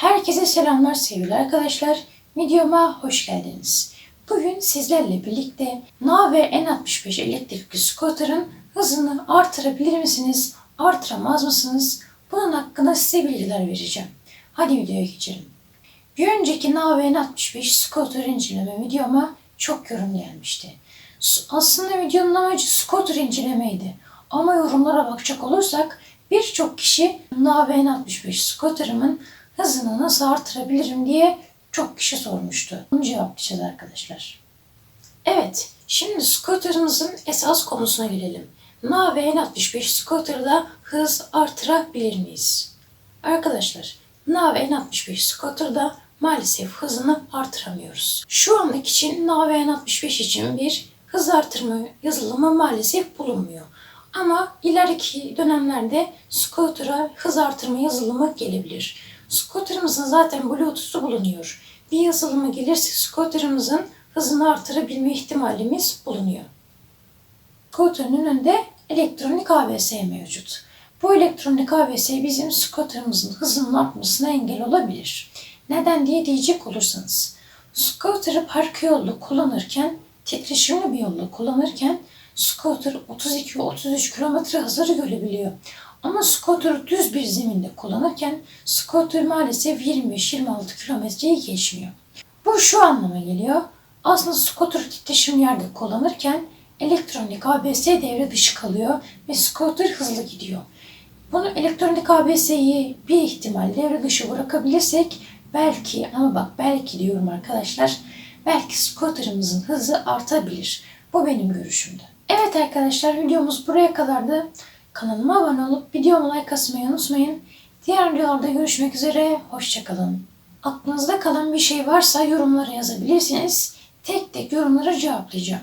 Herkese selamlar sevgili arkadaşlar. Videoma hoş geldiniz. Bugün sizlerle birlikte NAV N65 elektrikli scooter'ın hızını artırabilir misiniz, artıramaz mısınız? Bunun hakkında size bilgiler vereceğim. Hadi videoya geçelim. Bir önceki NAV N65 scooter inceleme videoma çok yorum gelmişti. Aslında videonun amacı scooter incelemeydi. Ama yorumlara bakacak olursak birçok kişi NAV N65 scooter'ımın hızını nasıl artırabilirim diye çok kişi sormuştu. Bunu cevaplayacağız arkadaşlar. Evet, şimdi scooter'ımızın esas konusuna gelelim. NAV N65 scooter'da hız artırabilir miyiz? Arkadaşlar, NAV N65 scooter'da maalesef hızını artıramıyoruz. Şu anlık için NAV N65 için bir hız artırma yazılımı maalesef bulunmuyor. Ama ileriki dönemlerde scooter'a hız artırma yazılımı gelebilir. Scooter'ımızın zaten Bluetooth'u bulunuyor. Bir yazılımı gelirse scooter'ımızın hızını artırabilme ihtimalimiz bulunuyor. Scooter'ın önünde elektronik ABS mevcut. Bu elektronik ABS bizim scooter'ımızın hızının artmasına engel olabilir. Neden diye diyecek olursanız. Scooter'ı park yolda kullanırken, titreşimli bir yolda kullanırken scooter 32-33 km hızları görebiliyor. Ama scooter düz bir zeminde kullanırken scooter maalesef 25-26 kilometreyi geçmiyor. Bu şu anlama geliyor. Aslında scooter titreşim yerde kullanırken elektronik ABS devre dışı kalıyor ve scooter hızlı gidiyor. Bunu elektronik ABS'yi bir ihtimal devre dışı bırakabilirsek belki ama bak belki diyorum arkadaşlar belki scooter'ımızın hızı artabilir. Bu benim görüşümde. Evet arkadaşlar videomuz buraya kadardı. Kanalıma abone olup videoma like atmayı unutmayın. Diğer videolarda görüşmek üzere. Hoşçakalın. Aklınızda kalan bir şey varsa yorumlara yazabilirsiniz. Tek tek yorumlara cevaplayacağım.